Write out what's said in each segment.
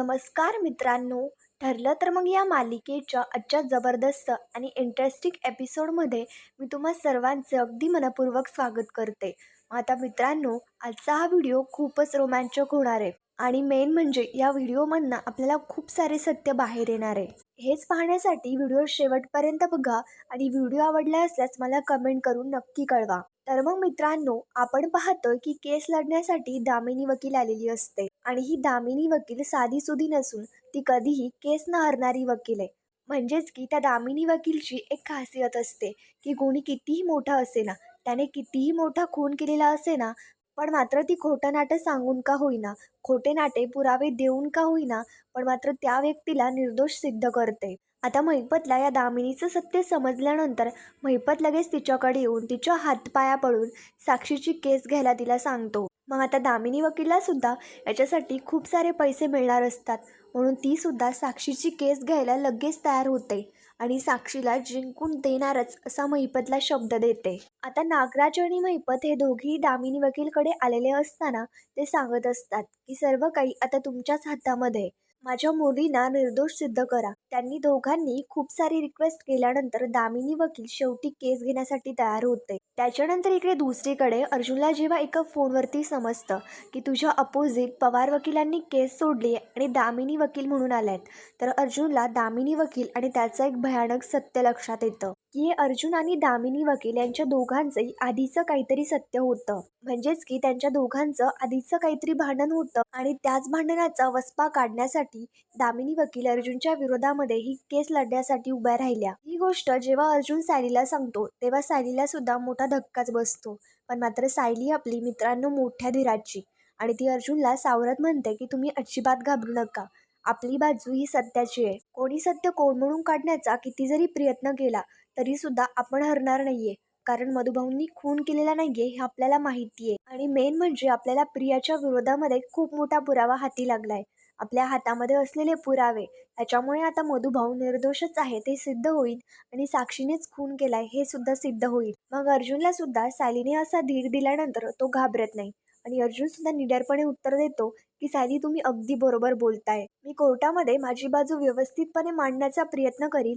नमस्कार मित्रांनो. ठरलं तर मग या मालिकेच्या आजच्या जबरदस्त आणि इंटरेस्टिंग एपिसोडमध्ये मी तुम्हा सर्वांचे अगदी मनपूर्वक स्वागत करते. आता मित्रांनो आजचा हा व्हिडिओ खूपच रोमांचक होणार आहे. आणि मेन म्हणजे या व्हिडिओमधनं आपल्याला खूप सारे सत्य बाहेर येणार आहे. हेच पाहण्यासाठी व्हिडिओ शेवटपर्यंत बघा आणि व्हिडिओ आवडला असल्यास मला कमेंट करून नक्की कळवा. तर मग मित्रांनो आपण पाहतोय की केस लढण्यासाठी दामिनी वकील आलेली असते. आणि ही दामिनी वकील साधी सुधी नसून ती कधीही केस न हरणारी वकील आहे. म्हणजेच की त्या दामिनी वकीलची एक खासियत असते की कोणी कितीही मोठा असे ना त्याने कितीही मोठा खून केलेला असे ना पण मात्र ती खोटं नाटं सांगून का होईना खोटे नाटे पुरावे देऊन का होईना पण मात्र त्या व्यक्तीला निर्दोष सिद्ध करते. आता महिपतला या दामिनीचं सत्य समजल्यानंतर महिपत लगेच तिच्याकडे येऊन तिच्या हातपाया पडून साक्षीची केस घ्यायला तिला सांगतो. मग आता दामिनी वकीलला सुद्धा याच्यासाठी खूप सारे पैसे मिळणार असतात. म्हणून ती सुद्धा साक्षीची केस घ्यायला लगेच तयार होते आणि साक्षीला जिंकून देणारच असा महिपतला शब्द देते. आता नागराज आणि महिपत हे दोघेही दामिनी वकीलकडे आलेले असताना ते सांगत असतात की सर्व काही आता तुमच्याच हातामध्ये माझ्या मुलींना निर्दोष सिद्ध करा. त्यांनी दोघांनी खूप सारी रिक्वेस्ट केल्यानंतर दामिनी वकील शेवटी केस घेण्यासाठी तयार होते. त्याच्यानंतर इकडे दुसरीकडे अर्जुनला जेव्हा एका फोनवरती समजतं की तुझ्या अपोजिट पवार वकिलांनी केस सोडली आणि दामिनी वकील म्हणून आल्यात तर अर्जुनला दामिनी वकील आणि त्याचं एक भयानक सत्य लक्षात येतं. की अर्जुन आणि दामिनी वकील यांच्या दोघांचंही आधीचं काहीतरी सत्य होतं. म्हणजेच की त्यांच्या दोघांचं आधीचं काहीतरी भांडण होतं आणि त्याच भांडणाचा वस्पा काढण्यासाठी दामिनी वकील अर्जुनच्या विरोधामध्ये ही केस लढण्यासाठी उभ्या राहिल्या. ही गोष्ट जेव्हा अर्जुन सायलीला सांगतो तेव्हा सायलीला सुद्धा मोठा धक्काच बसतो. पण मात्र सायली आपली मित्रांनो मोठ्या धीराची आणि ती अर्जुनला सावरत म्हणते की तुम्ही अजिबात घाबरू नका. आपली बाजू ही सत्याची आहे. कोणी सत्य कोंडून म्हणून काढण्याचा किती जरी प्रयत्न केला तरी सुद्धा आपण हरणार नाहीये. कारण मधुभाऊंनी खून केलेला नाहीये हे आपल्याला माहिती आहे. आणि मेन म्हणजे आपल्याला प्रियाच्या विरोधामध्ये खूप मोठा पुरावा हाती लागलाय. आपल्या हातामध्ये असलेले पुरावे त्याच्यामुळे आता मधुभाऊ निर्दोषच आहे ते सिद्ध होईल आणि साक्षीनेच खून केलाय हे सुद्धा सिद्ध होईल. मग अर्जुनला सुद्धा सालीने असा धीर दिल्यानंतर तो घाबरत नाही. आणि अर्जुन सुद्धा निडरपणे उत्तर देतो की सायली तुम्ही अगदी बरोबर बोलताय. मी कोर्टामध्ये माझी बाजू व्यवस्थितपणे मांडण्याचा प्रयत्न करील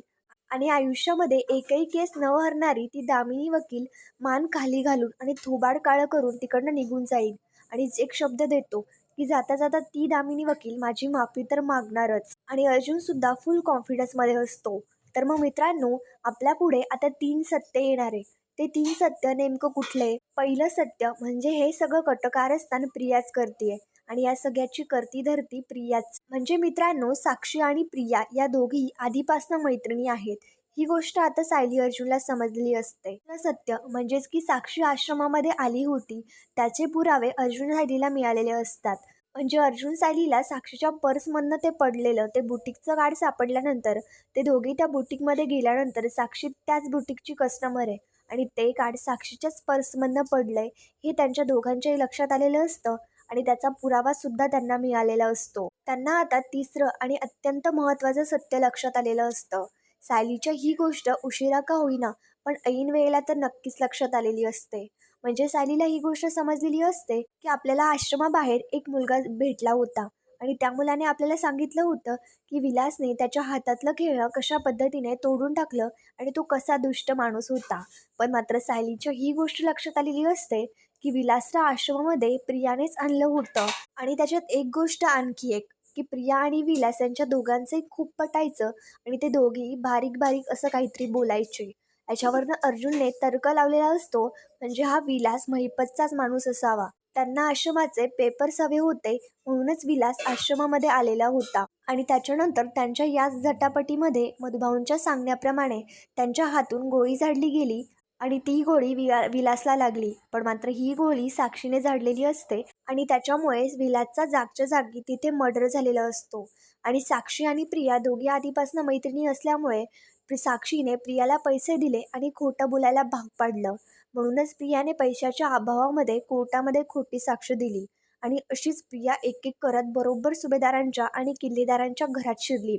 आणि आयुष्यामध्ये एकही केस न हरणारी ती दामिनी वकील मान खाली घालून आणि थोबाड काळं करून तिकडनं निघून जाईल. आणि एक शब्द देतो की जाता जाता ती दामिनी वकील माझी माफी तर मागणारच. आणि अर्जुन सुद्धा फुल कॉन्फिडन्समध्ये असतो. तर मग मित्रांनो आपल्यापुढे आता तीन सत्य येणार आहे. ते तीन सत्य नेमकं कुठले पहिलं सत्य म्हणजे हे सगळं कटकारस्थान प्रियाच करते आणि या सगळ्याची करती धरती प्रियाच. म्हणजे मित्रांनो साक्षी आणि प्रिया या दोघी आधीपासून मैत्रिणी आहेत. ही गोष्ट आता सायली अर्जुनला समजली असते. सत्य म्हणजेच की साक्षी आश्रमामध्ये आली होती. त्याचे पुरावे अर्जुन सायलीला मिळालेले असतात. म्हणजे अर्जुन सायलीला साक्षीच्या पर्समधनं ते पडलेलं ते बुटीकचं कार्ड सापडल्यानंतर ते दोघे त्या बुटीकमध्ये गेल्यानंतर साक्षी त्याच बुटीकची कस्टमर आहे. आणि ते कार्ड साक्षीच्याच पर्समधनं पडलंय हे त्यांच्या दोघांच्याही लक्षात आलेलं असतं आणि त्याचा पुरावा सुद्धा त्यांना मिळालेला असतो. त्यांना आता तिसरं आणि अत्यंत महत्त्वाचं सत्य लक्षात आलेलं असतं. सायलीच्या ही गोष्ट उशिरा का होईना पण ऐन वेळेला तर नक्कीच लक्षात आलेली असते. म्हणजे सायलीला ही गोष्ट समजलेली असते की आपल्याला आश्रमाबाहेर एक मुलगा भेटला होता. आणि त्या मुलाने आपल्याला सांगितलं होतं की विलासने त्याच्या हातातलं खेळणं कशा पद्धतीने तोडून टाकलं आणि तो कसा दुष्ट माणूस होता. पण मात्र सायलीच्या ही गोष्ट लक्षात आलेली असते की विलासला आश्रमामध्ये प्रियानेच आणलं होतं. आणि त्याच्यात एक गोष्ट आणखी एक की प्रिया आणि विलास यांच्या दोघांचंही खूप पटायचं आणि ते दोघेही बारीक बारीक असं काहीतरी बोलायचे. याच्यावरनं अर्जुनने तर्क लावलेला असतो म्हणजे हा विलास महिपतचाच माणूस असावा. त्यांना आश्रमाचे पेपर्स हवे होते म्हणूनच विलास आश्रमामध्ये आलेला होता. आणि त्याच्यानंतर त्यांच्या याच झटापटीमध्ये मधुभाऊंच्या सांगण्याप्रमाणे त्यांच्या हातून गोळी झाडली गेली आणि ती गोळी विला विलासला लागली. पण मात्र ही गोळी साक्षीने झाडलेली असते आणि त्याच्यामुळे विलासचा जागच्या जागी तिथे मर्डर झालेला असतो. आणि साक्षी आणि प्रिया दोघी आधीपासून मैत्रिणी असल्यामुळे साक्षीने प्रियाला पैसे दिले आणि खोटं बोलायला भाग पाडलं. म्हणूनच प्रियाने पैशाच्या अभावामध्ये कोर्टामध्ये खोटी साक्ष दिली आणि अशीच प्रिया एक एक करत बरोबर सुभेदारांच्या आणि किल्लेदारांच्या घरात शिरली.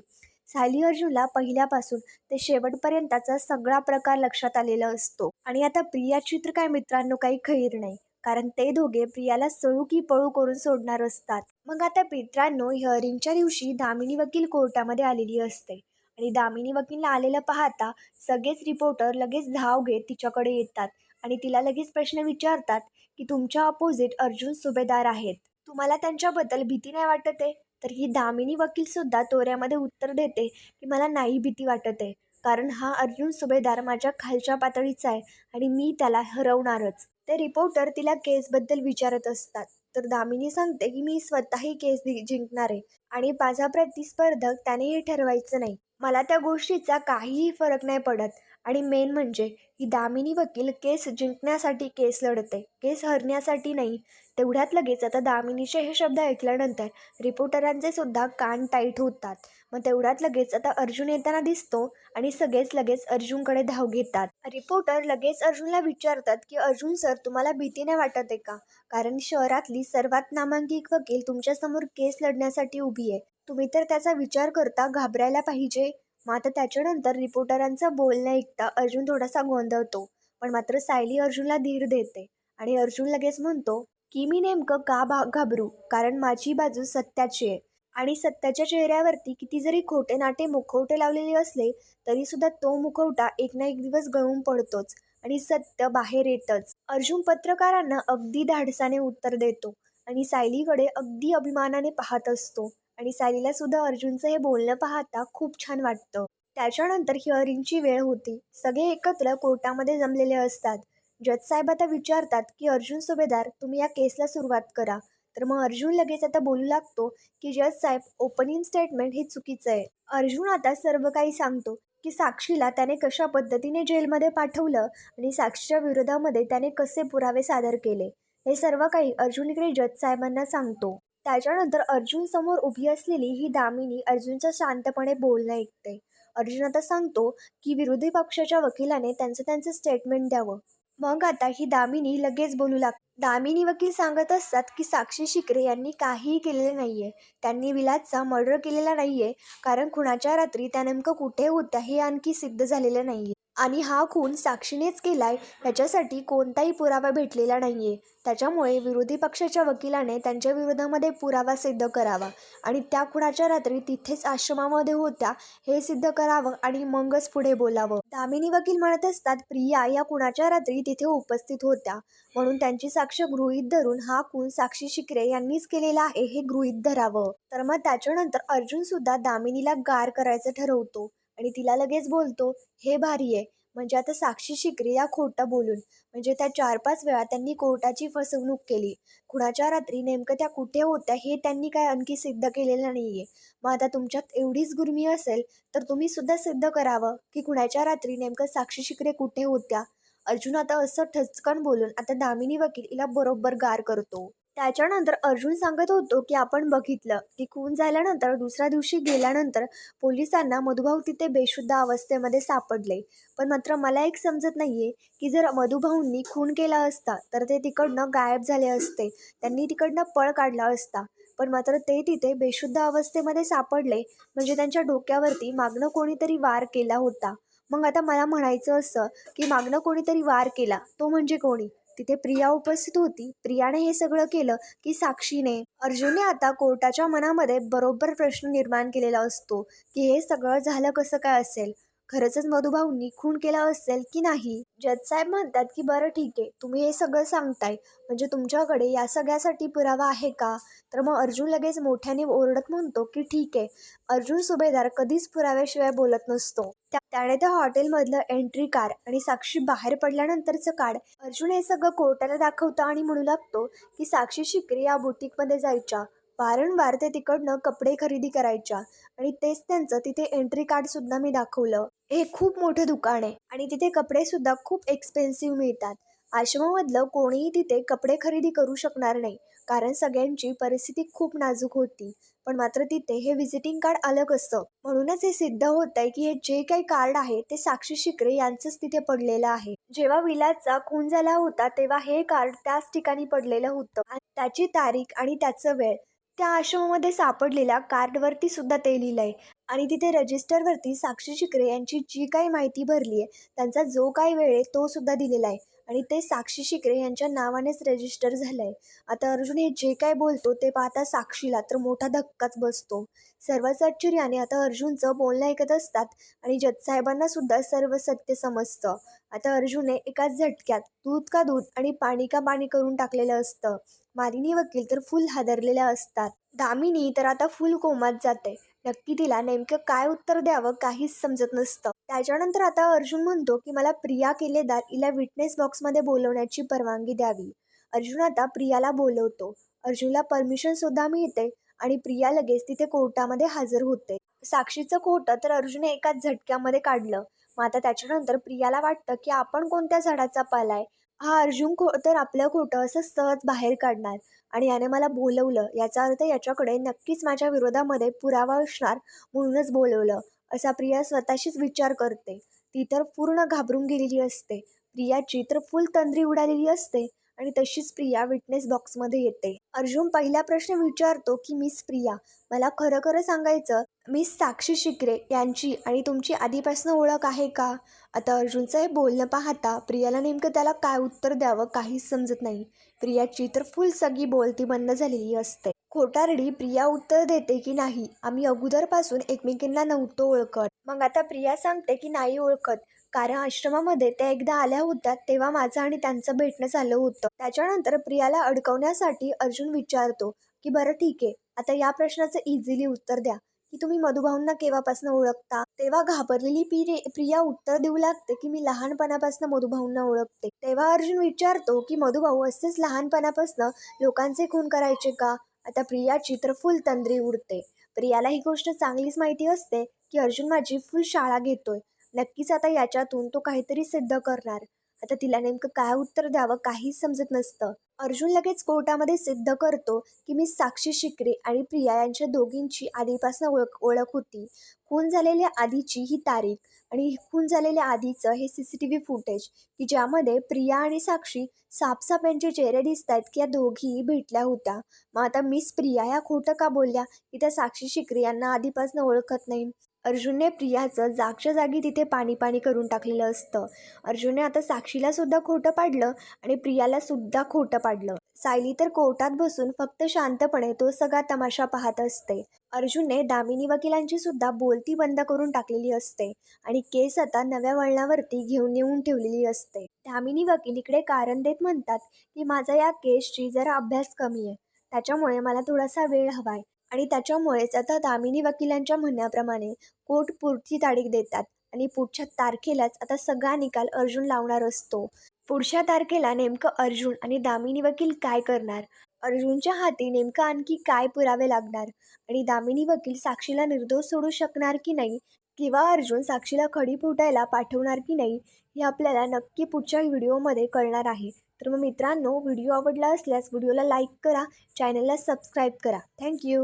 सायली अर्जुनला पहिल्यापासून ते शेवटपर्यंतचा सगळा प्रकार लक्षात आलेला असतो. आणि आता प्रिया चित्र काय मित्रांनो काही खैर नाही. कारण ते दोघे प्रियाला सळू की पळू करून सोडणार असतात. मग आता मित्रांनो हिअरिंगच्या दिवशी दामिनी वकील कोर्टामध्ये आलेली असते. आणि दामिनी वकीलला आलेलं पाहता सगळेच रिपोर्टर लगेच धाव घेत तिच्याकडे येतात. आणि तिला लगेच प्रश्न विचारतात की तुमच्या अपोजिट अर्जुन सुभेदार आहेत. तुम्हाला त्यांच्याबद्दल भीती नाही वाटत आहे? तर ही दामिनी वकीलसुद्धा तोऱ्यामध्ये उत्तर देते की मला नाही भीती वाटत आहे. कारण हा अर्जुन सुभेदार माझ्या खालच्या पातळीचा आहे आणि मी त्याला हरवणारच. ते रिपोर्टर तिला केसबद्दल विचारत असतात. तर दामिनी सांगते की मी स्वतःही केस दि- जिंकणार आहे आणि माझा प्रतिस्पर्धक त्याने हे ठरवायचं नाही. मला त्या गोष्टीचा काहीही फरक नाही पडत. आणि मेन म्हणजे ही दामिनी वकील केस जिंकण्यासाठी केस लढते केस हरण्यासाठी नाही. तेवढ्यात लगेच आता दामिनीचे हे शब्द ऐकल्यानंतर रिपोर्टरांचे सुद्धा कान टाईट होतात. मग तेवढ्यात लगेच आता अर्जुन येताना दिसतो आणि सगळेच लगेच अर्जुनकडे धाव घेतात. रिपोर्टर लगेच अर्जुनला विचारतात की अर्जुन सर तुम्हाला भीती नाही वाटत आहे का? कारण शहरातली सर्वात नामांकित वकील तुमच्यासमोर केस लढण्यासाठी उभी आहे. तुम्ही तर त्याचा विचार करता घाबरायला पाहिजे. मग आता त्याच्यानंतर रिपोर्टरांचं बोलणं ऐकता अर्जुन थोडासा गोंधळतो. पण मात्र सायली अर्जुनला धीर देते आणि अर्जुन लगेच म्हणतो की मी नेमकं का भा घाबरू? कारण माझी बाजू सत्याची आहे. आणि सत्याच्या चेहऱ्यावरती किती जरी खोटे नाटे मुखवटे लावलेले असले तरीसुद्धा तो मुखवटा एक ना एक दिवस गळून पडतोच आणि सत्य बाहेर येतच. अर्जुन पत्रकारांना अगदी धाडसाने उत्तर देतो आणि सायलीकडे अगदी अभिमानाने पाहत असतो. आणि सालीला सुद्धा अर्जुनचं हे बोलणं पाहता खूप छान वाटतं. त्याच्यानंतर हिअरिंगची वेळ होती. सगळे एकत्र कोर्टामध्ये जमलेले असतात. जज साहेब आता विचारतात की अर्जुन सुभेदार तुम्ही या केसला सुरुवात करा. तर मग अर्जुन लगेच आता बोलू लागतो की जज साहेब ओपनिंग स्टेटमेंट हे चुकीचं आहे. अर्जुन आता सर्व काही सांगतो की साक्षीला त्याने कशा पद्धतीने जेलमध्ये पाठवलं आणि साक्षीच्या विरोधामध्ये त्याने कसे पुरावे सादर केले. हे सर्व काही अर्जुन इकडे जज साहेबांना सांगतो. त्याच्यानंतर अर्जुन समोर उभी असलेली ही दामिनी अर्जुनचं शांतपणे बोलणं ऐकते. अर्जुन आता सांगतो की विरोधी पक्षाच्या वकिलाने त्यांचं त्यांचं स्टेटमेंट द्यावं. मग आता ही दामिनी लगेच बोलू लाग दामिनी वकील सांगत असतात की साक्षी शिकरे यांनी काहीही केलेलं नाही आहे त्यांनी विलासचा मर्डर केलेला नाही आहे कारण खुणाच्या रात्री त्या नेमकं कुठे होत्या हे आणखी सिद्ध झालेलं नाही आहे आणि हा खून साक्षीनेच केलाय याच्यासाठी कोणताही पुरावा भेटलेला नाही आहे त्याच्यामुळे विरोधी पक्षाच्या वकिलाने त्यांच्या विरोधामध्ये पुरावा सिद्ध करावा आणि त्या खुणाच्या रात्री तिथेच आश्रमामध्ये होत्या हे सिद्ध करावं आणि मगच पुढे बोलावं. दामिनी वकील म्हणत असतात प्रिया या कुणाच्या रात्री तिथे उपस्थित होत्या. म्हणून त्यांची साक्ष गृहीत धरून हा खून साक्षी शिकरे यांनीच केलेला आहे हे गृहीत धरावं. तर मग त्याच्यानंतर अर्जुन सुद्धा दामिनीला गार करायचं ठरवतो. आणि तिला लगेच बोलतो हे भारी आहे. म्हणजे आता साक्षी शिकरे या खोटं बोलून. म्हणजे त्या चार पाच वेळा त्यांनी कोर्टाची फसवणूक केली. कुणाच्या रात्री नेमकं त्या कुठे होत्या हे त्यांनी काय आणखी सिद्ध केलेलं नाही आहे मग आता तुमच्यात एवढीच गुर्मी असेल तर तुम्ही सुद्धा सिद्ध करावं की कुणाच्या रात्री नेमकं साक्षी शिकरे कुठे होत्या? अर्जुन आता असं ठचकन बोलून आता दामिनी वकील हिला बरोबर गार करतो. त्याच्यानंतर अर्जुन सांगत होतो की आपण बघितलं की खून झाल्यानंतर दुसऱ्या दिवशी गेल्यानंतर पोलिसांना मधुभाऊ तिथे बेशुद्ध अवस्थेमध्ये सापडले. पण मात्र मला एक समजत नाही आहे की जर मधुभाऊंनी खून केला असता तर ते तिकडनं गायब झाले असते. त्यांनी तिकडनं पळ काढला असता. पण मात्र ते तिथे बेशुद्ध अवस्थेमध्ये सापडले म्हणजे त्यांच्या डोक्यावरती मागणं कोणीतरी वार केला होता. मग आता मला म्हणायचं असं की मागणं कोणीतरी वार केला तो म्हणजे कोणी? तिथे प्रिया उपस्थित होती. प्रियाने हे सगळं केलं की साक्षीने. अर्जुनने आता कोर्टाच्या मनामध्ये बरोबर प्रश्न निर्माण केलेला असतो की हे सगळं झालं कसं काय असेल? खरंच मधुभाऊंनी खून केला असेल की नाही? जज साहेब म्हणतात की बरं ठीक आहे तुम्ही हे सगळं सांगताय. म्हणजे तुमच्याकडे या सगळ्यासाठी पुरावा आहे का? तर मग अर्जुन लगेच मोठ्याने ओरडत म्हणतो की ठीक आहे. अर्जुन सुभेदार कधीच पुराव्याशिवाय बोलत नसतो. त्याने त्या हॉटेलमधलं एंट्री कार आणि साक्षी बाहेर पडल्यानंतरचं कार्ड अर्जुन हे सगळं कोर्टाला दाखवतं आणि म्हणू लागतो की साक्षी शिकरे या बुटीकमध्ये जायच्या. वारंवार ते तिकडनं कपडे खरेदी करायच्या आणि तेच त्यांचं तिथे एंट्री कार्ड सुद्धा मी दाखवलं. हे खूप मोठं दुकान आहे आणि तिथे कपडे सुद्धा खूप एक्सपेन्सिव्ह मिळतात. आश्रमामधलं कोणीही तिथे कपडे खरेदी करू शकणार नाही. कारण सगळ्यांची परिस्थिती खूप नाजूक होती. पण मात्र तिथे हे विजिटिंग कार्ड अलग असतं म्हणूनच हे सिद्ध होत आहे की हे जे काही कार्ड आहे ते साक्षी शिकरे यांचंच तिथे पडलेलं आहे. जेव्हा विलाचा खून झाला होता तेव्हा हे कार्ड त्याच ठिकाणी पडलेलं होतं. आणि त्याची तारीख आणि त्याचं वेळ त्या आश्रमामध्ये सापडलेल्या कार्डवरती सुद्धा ते लिहिलंय. आणि तिथे रजिस्टरवरती साक्षी शिकरे यांची जी काही माहिती भरली आहे त्यांचा जो काही वेळ आहे तो सुद्धा दिलेला आहे. आणि ते साक्षी शिकरे यांच्या नावानेच रजिस्टर झालं आहे आता अर्जुन हे जे काय बोलतो ते पाहता साक्षीला तर मोठा धक्काच बसतो. सर्वच आश्चर्याने आता अर्जुनचं बोलणं ऐकत असतात आणि जजसाहेबांना सुद्धा सर्व सत्य समजतं. आता अर्जुनने एकाच झटक्यात दूध का दूध आणि पाणी का पाणी करून टाकलेलं असतं. मालिनी वकील तर फुल हादरलेल्या असतात. दामिनी तर आता फुल कोमात जाते नक्की तिला नेमकं काय उत्तर द्यावं काहीच समजत नसतं. त्याच्यानंतर आता अर्जुन म्हणतो की मला प्रिया केलेदार हिला विटनेस बॉक्समध्ये बोलवण्याची परवानगी द्यावी. अर्जुन आता प्रियाला बोलवतो. अर्जुनला परमिशन सुद्धा मिळते आणि प्रिया लगेच तिथे कोर्टामध्ये हजर होते. साक्षीचं खोटं तर अर्जुनने एकाच झटक्यामध्ये काढलं. मग आता त्याच्यानंतर प्रियाला वाटतं की आपण कोणत्या झाडाचा पाला आहे? हा अर्जुन खो तर आपलं खोटं असं सहज बाहेर काढणार. आणि याने मला बोलवलं. याचा अर्थ याच्याकडे नक्कीच माझ्या विरोधामध्ये पुरावा असणार म्हणूनच बोलवलं. असा प्रिया स्वतःशीच विचार करते. ती तर पूर्ण घाबरून गेलेली असते. प्रियाची तर फुल तंद्री उडालेली असते आणि तशीच प्रिया विटनेस बॉक्समध्ये येते. अर्जुन पहिला प्रश्न विचारतो की मिस प्रिया मला खरं खरं सांगायचं मी साक्षी शिकरे यांची आणि तुमची आधीपासून ओळख आहे का? आता अर्जुनचं हे बोलणं पाहता प्रियाला नेमकं त्याला काय उत्तर द्यावं काहीच समजत नाही. प्रियाची तर फुल सगळी बोलती बंद झालेली असते. खोटारडी प्रिया उत्तर देते की नाही आम्ही अगोदरपासून एकमेकींना नव्हतो ओळखत. मग आता प्रिया सांगते की नाही ओळखत. कारण आश्रमामध्ये त्या एकदा आल्या होत्या तेव्हा माझं आणि त्यांचं भेटणं झालं होतं. त्याच्यानंतर प्रियाला अडकवण्यासाठी अर्जुन विचारतो की बरं ठीक आहे. आता या प्रश्नाचं इझिली उत्तर द्या. की तुम्ही मधुभाऊंना केव्हापासून ओळखता? तेव्हा घाबरलेली पिरे प्रिया उत्तर देऊ लागते की मी लहानपणापासून मधुभाऊंना ओळखते. तेव्हा अर्जुन विचारतो की मधुभाऊ असेच लहानपणापासून लोकांचे खून करायचे का? आता प्रियाची तर फुल तंद्री उडते. प्रियाला ही गोष्ट चांगलीच माहिती असते की अर्जुन माझी फुल शाळा घेतोय. नक्कीच आता याच्यातून तो काहीतरी सिद्ध करणार. आता तिला नेमकं काय उत्तर द्यावं काहीच समजत नसतं. अर्जुन लगेच कोर्टामध्ये सिद्ध करतो की मी साक्षी शिकरे आणि प्रिया यांच्या दोघींची आधीपासून ओळख ओळख होती. खून झालेल्या आधीची ही तारीख आणि खून झालेल्या आधीचं हे C C T V footage की ज्यामध्ये प्रिया आणि साक्षी सापसाप यांचे चेहरे दिसत आहेत की या दोघीही भेटल्या होत्या. मग आता मिस प्रिया या खोटं का बोलल्या? की त्या साक्षी शिकरे यांना आधीपासून ओळखत नाही. अर्जुनने प्रियाचं जागच्या जागी तिथे पाणी पाणी करून टाकलेलं असतं. अर्जुनने आता साक्षीला सुद्धा खोटं पाडलं आणि प्रियाला सुद्धा खोटं पाडलं. सायली तर कोर्टात बसून फक्त शांतपणे तो सगळा तमाशा पाहत असते. अर्जुनने दामिनी वकिलांची सुद्धा बोलती बंद करून टाकलेली असते आणि केस आता नव्या वळणावरती घेऊन येऊन ठेवलेली असते. दामिनी वकील इकडे कारण देत म्हणतात की माझा या केसची जरा अभ्यास कमी आहे. त्याच्यामुळे मला थोडासा वेळ हवाय. आणि त्याच्यामुळेच आता दामिनी वकिलांच्या म्हणण्याप्रमाणे कोर्ट पुढची तारीख देतात आणि पुढच्या तारखेलाच आता सगळा निकाल अर्जुन लावणार असतो. पुढच्या तारखेला नेमकं अर्जुन आणि दामिनी वकील काय करणार? अर्जुनच्या हाती नेमकं आणखी काय पुरावे लागणार? आणि दामिनी वकील साक्षीला निर्दोष सोडू शकणार की नाही? किंवा अर्जुन साक्षीला खडी फुटायला पाठवणार की नाही? हे आपल्याला नक्की पुढच्या व्हिडिओमध्ये कळणार आहे. तर मग मित्रांनो व्हिडिओ आवडला असल्यास व्हिडिओला लाईक करा चॅनलला सबस्क्राईब करा. थँक्यू